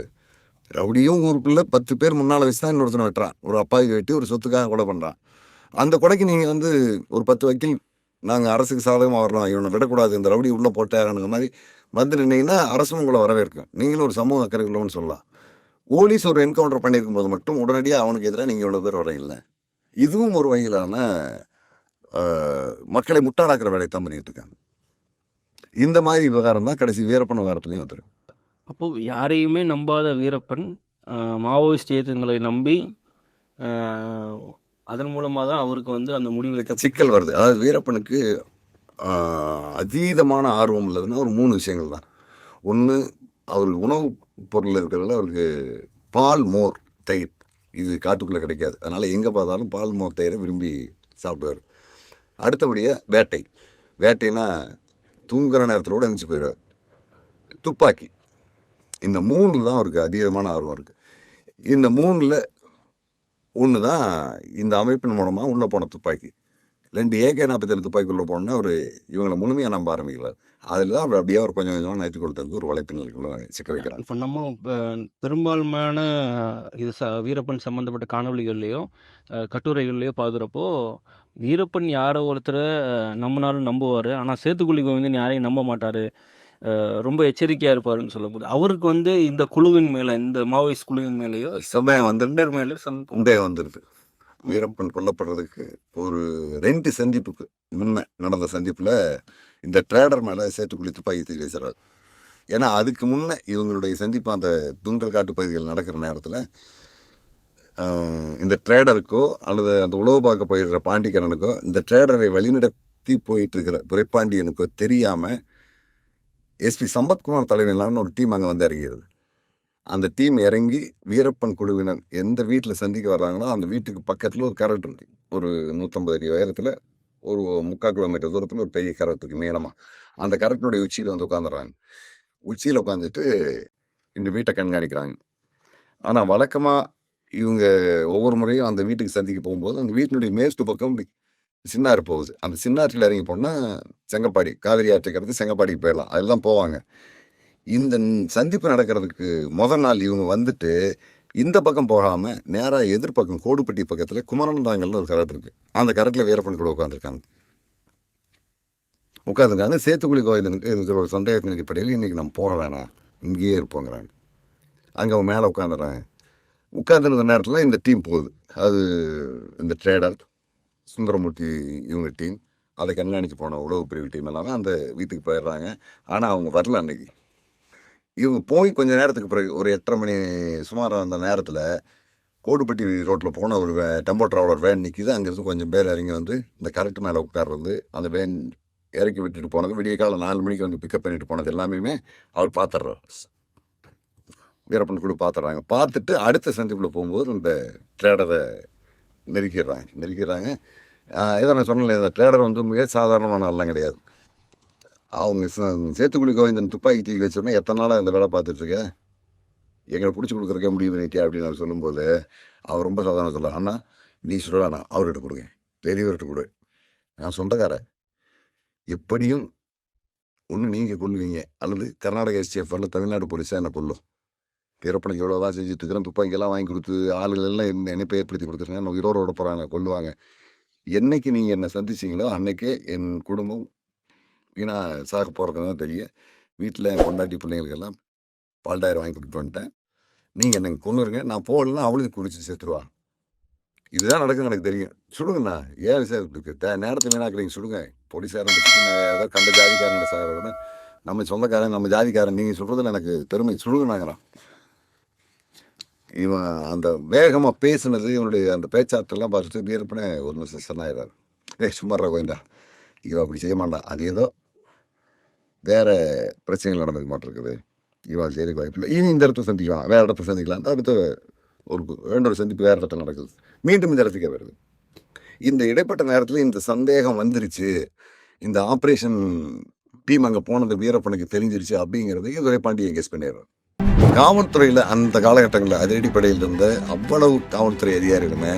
ரவுடியும் ஊருக்குள்ள பத்து பேர் முன்னால் வச்சு தான் இன்னொருத்தனை வெட்டுறான். ஒரு அப்பாவுக்கு வெட்டி ஒரு சொத்துக்காக கொலை பண்ணுறான் அந்த கொலைக்கு நீங்கள் வந்து ஒரு பத்து வக்கீல் நாங்கள் அரசுக்கு சாதகமாக வரலாம் இவனை விடக்கூடாது. இந்த ரவுடி உள்ளே போட்டாங்கிற மாதிரி வந்து நின்னீங்கன்னா அரசும் உங்களை வரவேற்கும் நீங்களும் ஒரு சமூக அக்கறை உள்ளவன்னு சொல்லலாம். போலீஸ் ஒரு என்கவுண்டர் பண்ணியிருக்கும் போது மட்டும் உடனடியாக அவனுக்கு எதிராக நீங்கள் இவ்வளோ பேர் வரையில்லை இதுவும் ஒரு வகையிலான மக்களை முட்டாளாக்குற வேலையை தான் பண்ணிட்டு இருக்காங்க. இந்த மாதிரி விவகாரம் தான் கடைசி வீரப்பன் விவகாரத்துலையும் வந்துருக்கு அப்போ யாரையுமே நம்பாத வீரப்பன் மாவோயிஸ்ட் இயக்கங்களை நம்பி அதன் மூலமாக தான் அவருக்கு வந்து அந்த முடிவு சிக்கல் வருது. அதாவது வீரப்பனுக்கு அதீதமான ஆர்வம் உள்ளதுன்னா ஒரு மூணு விஷயங்கள் தான். ஒன்று அவர் உணவு பொருள் இருக்கிறதுல அவருக்கு பால் மோர் தயிர். இது காட்டுக்குள்ளே கிடைக்காது. அதனால் எங்கே பார்த்தாலும் பால் மோர் தயிரை விரும்பி சாப்பிடுவார். அடுத்தபடியாக வேட்டை. வேட்டைனா தூங்குற நேரத்தோடு எழுந்துச்சு போயிடுவார். துப்பாக்கி. இந்த மூணு தான் அவருக்கு அதிகமான ஆர்வம் இருக்குது இந்த மூணில் ஒன்று தான் இந்த அமைப்பின் மூலமாக உள்ளே போன துப்பாக்கி. ரெண்டு ஏகே நாற்பத்தேழு துப்பாக்கி உள்ளே போனோன்னா அவர் இவங்களை முழுமையாக நம்ப ஆரம்பிக்கல அதில் தான் அவர் அப்படியே அவர் கொஞ்சம் கொஞ்சமாக நைட்டு கொடுத்ததுக்கு ஒரு வலைப்பின்னலுக்குள்ள சிக்க வைக்கிறார் இப்போ நம்ம பெரும்பான்மையான இது ச வீரப்பன் சம்மந்தப்பட்ட காணொளிகள்லையோ அஹ், கட்டுரைகள்லையோ பார்க்குறப்போ வீரப்பன் யாரோ ஒருத்தரை நம்பினாலும் நம்புவார். ஆனால் சேத்துக்குழி கோவிந்தன் யாரையும் நம்ப மாட்டார். ரொம்ப எச்சரிக்கையாக இருப்பாருன்னு சொல்லும்போது அவருக்கு வந்து இந்த குழுவின் மேலே இந்த மாவோயிஸ்ட் குழுவின் மேலேயோ சமயம் வந்து ரெண்டர் மேலே சந் உண்டே வந்துடுது வீரப்பன் கொல்லப்படுறதுக்கு ஒரு ரெண்டு சந்திப்புக்கு முன்ன நடந்த சந்திப்பில் இந்த ட்ரேடர் மேலே சேட்டுக்குழி துப்பாக்கி தூக்கி வச்சுறாரு ஏன்னா அதுக்கு முன்னே இவங்களுடைய சந்திப்பு அந்த துண்டல் காட்டு பகுதிகள் நடக்கிற நேரத்தில் இந்த ட்ரேடருக்கோ அல்லது அந்த உழவு பார்க்க போயிடுற பாண்டிக்கரனுக்கோ இந்த ட்ரேடரை வழிநடத்தி போயிட்டு இருக்கிற துரைப்பாண்டியனுக்கோ தெரியாமல் எஸ்பி சம்பத்குமார் தலைமையிலான ஒரு டீம் அங்கே வந்து இறங்கிடுது அந்த டீம் இறங்கி வீரப்பன் குழுவினர் எந்த வீட்டில் சந்திக்க வர்றாங்களோ அந்த வீட்டுக்கு பக்கத்தில் ஒரு கரண்ட் இருக்கு ஒரு நூற்றம்பது அடி உயரத்தில் ஒரு முக்கால் கிலோமீட்டர் தூரத்தில் ஒரு பெரிய கரட் இருக்கு நீளமாக அந்த கரத்தினுடைய உச்சியில் வந்து உட்காந்துடுறாங்க உச்சியில் உட்காந்துட்டு இந்த வீட்டை கண்காணிக்கிறாங்க. ஆனால் வழக்கமாக இவங்க ஒவ்வொரு முறையும் அந்த வீட்டுக்கு சந்திக்க போகும்போது அந்த வீட்டினுடைய மேற்கு பக்கம் சின்னாறு போகுது. அந்த சின்னாற்றில் இறங்கி போனால் செங்கப்பாடி காவிரி ஆற்றுக்கிறது செங்கப்பாடிக்கு போயிடலாம். அதெல்லாம் போவாங்க. இந்த சந்திப்பு நடக்கிறதுக்கு முதல் நாள் இவங்க வந்துட்டு இந்த பக்கம் போகாமல் நேராக எதிர்பக்கம் கோடுப்பட்டி பக்கத்தில் குமரன்டாங்கல்னு ஒரு கரட் இருக்குது அந்த கரட்டில் வீரப்பன் கூட உட்காந்துருக்காங்க உட்காந்துருக்காங்க சேத்துக்குழி கோயில் இருக்கிற சந்தேகத்தின் அடிப்படையில் இன்றைக்கி நம்ம போக வேணாம். இங்கேயே இருப்போங்கிறாங்க. அங்கே அவன் மேலே உட்காந்துடுறாங்க உட்காந்துருந்த நேரத்தில் இந்த டீம் போகுது. அது இந்த ட்ரேடர் சுந்தரமூர்த்தி இவங்க டீம். அதை கண்காணித்து போன உளவு பிரிவு டீம் எல்லாமே அந்த வீட்டுக்கு போயிடுறாங்க. ஆனால் அவங்க வரல அன்னைக்கு. இவங்க போய் கொஞ்ச நேரத்துக்கு பிறகு ஒரு எட்டரை மணி சுமார் அந்த நேரத்தில் கோடுப்பட்டி ரோட்டில் போன ஒரு வே டெம்போ ட்ராவலர் வேன் நிற்கிது அங்கேருந்து கொஞ்சம் பேர் இறங்கி வந்து இந்த கரெக்ட் மேலே உட்கார்றது அந்த வேன் இறக்கி விட்டுட்டு போனது. விடிய காலம் நாலு மணிக்கு வந்து பிக்கப் பண்ணிட்டு போனது எல்லாமே அவர் பார்த்துட்றாரு வீரப்பன் கூட பார்த்துட்றாங்க பார்த்துட்டு அடுத்த சந்திப்பில் போகும்போது இந்த ட்ரேடரை நெருக்கிடுறாங்க நெருக்கிடுறாங்க இதை நான் சொன்னேன் இந்த ட்ரேடர் வந்து மிக சாதாரணமான ஆள்லாம் கிடையாது. அவங்க ச- சேத்துக்குழி கோவிந்தன் துப்பாக்கி தூக்கி வச்சோடனே எத்தனை நாளாக இந்த வேலை பார்த்துட்ருக்க எங்களை பிடிச்சி கொடுக்குறக்கே முடிவு நினைக்கியா அப்படின்னு அவர் சொல்லும்போது அவர் ரொம்ப சாதாரண சொல்ல அண்ணா நீ சொல்லலாம் அவர்கிட்ட கொடுங்க பெரியவர்கிட்ட கொடு. நான் சொந்தக்காரன். எப்படியும் ஒன்று நீங்கள் கொள்வீங்க அல்லது கர்நாடக எஸ்டிஎஃப் அல்ல தமிழ்நாடு போலீஸாக என்ன கொள்ளும்? வீரப்பனுக்கு எவ்வளோ தான் செஞ்சுட்டு இருக்கிறேன் துப்பாக்கியெல்லாம் வாங்கி கொடுத்து ஆளுகள் எல்லாம் என்ன இணைப்பை ஏற்படுத்தி கொடுத்துருங்க. நம்ம உயிரோட போகிறாங்க கொள்ளுவாங்க என்னைக்கு நீங்கள் என்னை சந்திச்சீங்களோ அன்னைக்கே என் குடும்பம் வீணாக சாக போகிறது தான் தெரியும். வீட்டில் என் பொண்டாட்டி பிள்ளைங்களுக்கெல்லாம் பால்டாயிரம் வாங்கி கொடுத்துட்டு வந்துட்டேன். நீங்கள் என்னை கொண்டுருங்க நான் போகலன்னா அவளுக்கு குடிச்சு சேர்த்துருவா இதுதான் நடக்குது எனக்கு தெரியும். சுடுங்கண்ணா. ஏன் சார் இருக்கு நேரத்தை வீணாக்குறீங்க. சுடுங்க. போலீஸாரன் ஏதோ கண்ட ஜாதிக்காரன் சார் நம்ம சொந்தக்காரன் நம்ம ஜாதிக்காரன். நீங்கள் சொல்கிறதுல எனக்கு பெருமை. சுடுங்கண்ணாங்கிறான். இவன் அந்த வேகமாக பேசுனது இவனுடைய அந்த பேச்சாற்றெல்லாம் பார்த்துட்டு வீரப்பனே ஒரு நிமிஷம் சொன்னாயிராரு ஏய் சும்மாரா கோயந்தா இவன் அப்படி செய்ய மாட்டான். அது ஏதோ வேற பிரச்சனைகள் நடந்துக்க மாட்டிருக்குது இவா சரி வாய்ப்பில்லை இனி இந்த இடத்துல சந்திக்கலாம். வேற இடத்துல சந்திக்கலாம். அடுத்த ஒரு வேண்டொரு சந்திப்பு வேற இடத்துல நடக்குது. மீண்டும் இந்த இடத்துக்கே வருது. இந்த இடைப்பட்ட நேரத்தில் இந்த சந்தேகம் வந்துருச்சு. இந்த ஆப்ரேஷன் டீம் அங்கே போனது வீரப்பனுக்கு தெரிஞ்சிருச்சு அப்படிங்கிறதையும் துரைப்பாண்டி கெஸ் பண்ணிடுறாரு. காவல்துறையில் அந்த காலகட்டங்களில் அதிரடிப்படையில் இருந்த அவ்வளவு காவல்துறை அதிகாரிகளுமே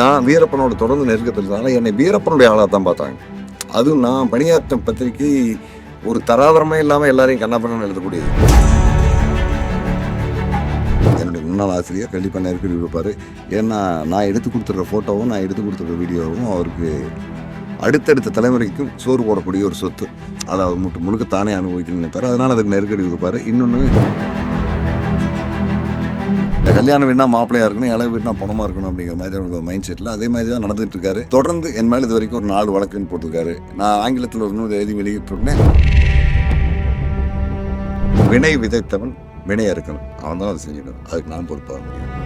நான் வீரப்பனோட தொடர்ந்து நெருக்கத்திருந்தனால என்னை வீரப்பனுடைய ஆளாக தான் பார்த்தாங்க. அதுவும் நான் பணியாற்றும் பத்திரிகை ஒரு தராதரமே இல்லாமல் எல்லாரையும் கண்ணாப்பண்ணு எழுதக்கூடியது என்னுடைய முன்னாள் ஆசிரியர் கண்டிப்பாக நெருக்கடி இருப்பார் ஏன்னா நான் எடுத்து கொடுத்துட்ற ஃபோட்டோவும் நான் எடுத்து கொடுத்துருக்க வீடியோவும் அவருக்கு அடுத்தடுத்த தலைமுறைக்கும் சோறு போடக்கூடிய ஒரு சொத்து. அதை அவர் முட்டு முழுக்க தானே அனுபவிக்கணும்னு நினைப்பார். அதனால் அதுக்கு நெருக்கடி இருப்பார் இன்னொன்று இந்த கல்யாணம் வீடுனா மாப்பிள்ளையா இருக்கணும் இளவு வீடுனா பணமாக இருக்கணும் அப்படிங்கிற மாதிரி அவனுக்கு மைண்ட் செட்டில் அதே மாதிரி தான் நடந்துட்டு இருக்காரு. தொடர்ந்து என் மேலே இது வரைக்கும் ஒரு நாலு வழக்குன்னு போட்டிருக்காரு. நான் ஆங்கிலத்தில் ஒரு நூல் எழுதி வெளியிட்டிருந்தேன். வினை விதைத்தவன் வினை இருக்கணும் அவன் தான் அதை செஞ்சிடணும் அதுக்கு நான் பொறுப்பாக முடியும்.